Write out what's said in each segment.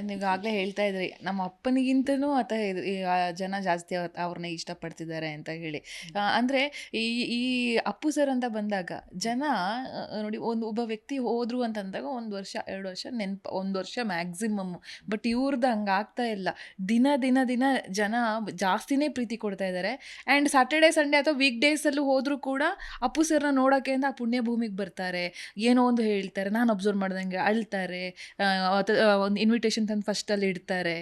ನೀವು ಆಗ್ಲೇ ಹೇಳ್ತಾ ಇದ್ರಿ, ನಮ್ಮ ಅಪ್ಪನಿಗಿಂತನೂ ಆತ ಜನ ಜಾಸ್ತಿ ಅವ್ರ್- ಅವ್ರನ್ನ ಇಷ್ಟಪಡ್ತಿದ್ದಾರೆ ಅಂತ ಹೇಳಿ. ಅಂದರೆ ಅಂದ್ರೆ ಈ ಈ ಅಪ್ಪು ಸರ್ ಅಂತ ಬಂದಾಗ ಜನ ನೋಡಿ ಒಂದು ಒಬ್ಬ ವ್ಯಕ್ತಿ ಹೋದ್ರು ಅಂತಂದಾಗ ಒಂದು ವರ್ಷ, ಎರಡು ವರ್ಷ ನೆನಪು, ಒಂದು ವರ್ಷ ಮ್ಯಾಕ್ಸಿಮಮ್ ಬಟ್ ಇವ್ರದ್ದು ಹಂಗೆ ಆಗ್ತಾ ಇಲ್ಲ. ದಿನ ದಿನ ದಿನ ಜನ ಜಾಸ್ತಿನೇ ಪ್ರೀತಿ ಕೊಡ್ತಾ ಇದ್ದಾರೆ ಆ್ಯಂಡ್ ಸ್ಯಾಟರ್ಡೆ ಸಂಡೇ ಅಥವಾ ವೀಕ್ ಡೇಸಲ್ಲೂ ಹೋದರೂ ಕೂಡ ಅಪ್ಪು ಸರ್ನ ನೋಡೋಕ್ಕೆ ಅಂತ ಆ ಪುಣ್ಯ ಭೂಮಿಗೆ ಬರ್ತಾರೆ. ಏನೋ ಒಂದು ಹೇಳ್ತಾರೆ. ನಾನು ಅಬ್ಸರ್ವ್ ಮಾಡ್ದಂಗೆ ಅಳ್ತಾರೆ. ಒಂದು ಇನ್ವಿಟೇಷನ್ ತಂದು ಫಸ್ಟಲ್ಲಿ ಇಡ್ತಾರೆ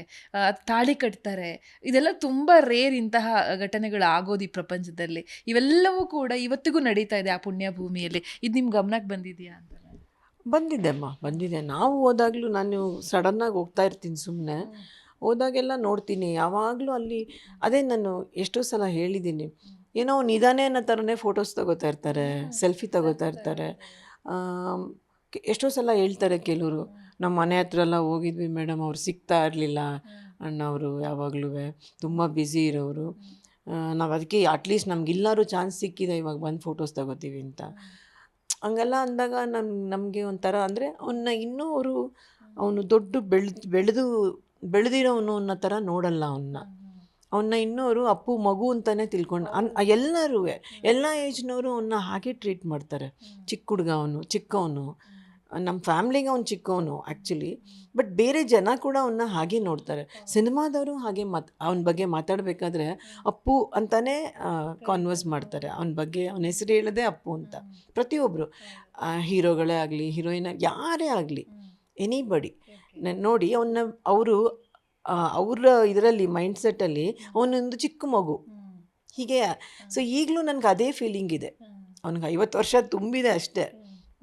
ತಾಳಿ ಕಟ್ತಾರೆ. ಇದೆಲ್ಲ ತುಂಬ ರೇರ್ ಇಂತಹ ಘಟನೆಗಳು ಆಗೋದು ಈ ಪ್ರಪಂಚದಲ್ಲಿ. ಇವೆಲ್ಲವೂ ಕೂಡ ಇವತ್ತಿಗೂ ನಡೀತಾ ಇದೆ ಆ ಪುಣ್ಯ ಭೂಮಿಯಲ್ಲಿ ಇದು ನಿಮ್ಮ ಗಮನಕ್ಕೆ ಬಂದಿದೆಯಾ ಅಂತ ಬಂದಿದೆ ಅಮ್ಮ ಬಂದಿದೆ. ನಾವು ಹೋದಾಗಲೂ ನಾನು ಸಡನ್ನಾಗಿ ಹೋಗ್ತಾ ಇರ್ತೀನಿ ಸುಮ್ಮನೆ ಹೋದಾಗೆಲ್ಲ ನೋಡ್ತೀನಿ. ಯಾವಾಗಲೂ ಅಲ್ಲಿ ಅದೇ ನಾನು ಎಷ್ಟೋ ಸಲ ಹೇಳಿದ್ದೀನಿ. ಏನೋ ನಿಧಾನೇ ಅನ್ನೋ ಥರನೇ ಫೋಟೋಸ್ ತಗೋತಾ ಇರ್ತಾರೆ ಸೆಲ್ಫಿ ತಗೋತಾ ಇರ್ತಾರೆ. ಎಷ್ಟೋ ಸಲ ಹೇಳ್ತಾರೆ ಕೆಲವರು ನಮ್ಮ ಮನೆ ಹತ್ರ ಎಲ್ಲ ಹೋಗಿದ್ವಿ ಮೇಡಮ್ ಅವ್ರು ಸಿಗ್ತಾ ಇರಲಿಲ್ಲ ಅಣ್ಣವರು ಯಾವಾಗಲೂ, ತುಂಬ ಬ್ಯುಸಿ ಇರೋರು ನಾವು ಅದಕ್ಕೆ ಅಟ್ಲೀಸ್ಟ್ ನಮ್ಗೆ ಎಲ್ಲರೂ ಚಾನ್ಸ್ ಸಿಕ್ಕಿದೆ, ಇವಾಗ ಬಂದು ಫೋಟೋಸ್ ತಗೋತೀವಿ ಅಂತ. ಹಂಗೆಲ್ಲ ಅಂದಾಗ ನಮ್, ನಮಗೆ ಒಂಥರ ಅಂದರೆ ಅವನ್ನ ಇನ್ನೂ ಅವರು, ಅವನು ದೊಡ್ಡ ಬೆಳೆದು ಬೆಳೆದು, ಬೆಳೆದಿರೋನು ಅನ್ನೋ ಥರ ನೋಡಲ್ಲ ಅವನ್ನ ಅವನ್ನ ಅವರು ಅಪ್ಪು, ಮಗು ಅಂತಲೇ ತಿಳ್ಕೊಂಡು, ಅನ್ ಎಲ್ಲರೂ ಎಲ್ಲ ಏಜ್ನವರು ಅವನ್ನ ಹಾಗೆ ಟ್ರೀಟ್ ಮಾಡ್ತಾರೆ. ಚಿಕ್ಕ ಹುಡುಗ ಅವನು, ಚಿಕ್ಕವನು. ನಮ್ಮ ಫ್ಯಾಮ್ಲಿಗೆ ಅವ್ನು ಚಿಕ್ಕವನು ಆ್ಯಕ್ಚುಲಿ ಬಟ್ ಬೇರೆ ಜನ ಕೂಡ ಅವನ್ನ ಹಾಗೆ ನೋಡ್ತಾರೆ. ಸಿನಿಮಾದವರು ಹಾಗೆ ಮಾತ್ ಅವನ ಬಗ್ಗೆ ಮಾತಾಡಬೇಕಾದ್ರೆ ಅಪ್ಪು ಅಂತಲೇ ಕಾನ್ವರ್ಸ್ ಮಾಡ್ತಾರೆ. ಅವನ ಬಗ್ಗೆ ಅವನ ಹೆಸರು ಹೇಳೋದೇ ಅಪ್ಪು ಅಂತ. ಪ್ರತಿಯೊಬ್ಬರು ಹೀರೋಗಳೇ ಆಗಲಿ ಹೀರೋಯಿನ್ ಯಾರೇ ಆಗಲಿ ಎನಿಬಡಿ ನೋಡಿ ಅವನ್ನ ಅವರು ಅವರ ಇದರಲ್ಲಿ ಮೈಂಡ್ಸೆಟ್ಟಲ್ಲಿ ಅವನೊಂದು ಚಿಕ್ಕ ಮಗು. ಹೀಗೆ. ಸೊ ಈಗಲೂ ನನಗೆ ಅದೇ ಫೀಲಿಂಗ್ ಇದೆ. ಅವನಿಗೆ ಐವತ್ತು ವರ್ಷ ತುಂಬಿದೆ ಅಷ್ಟೇ.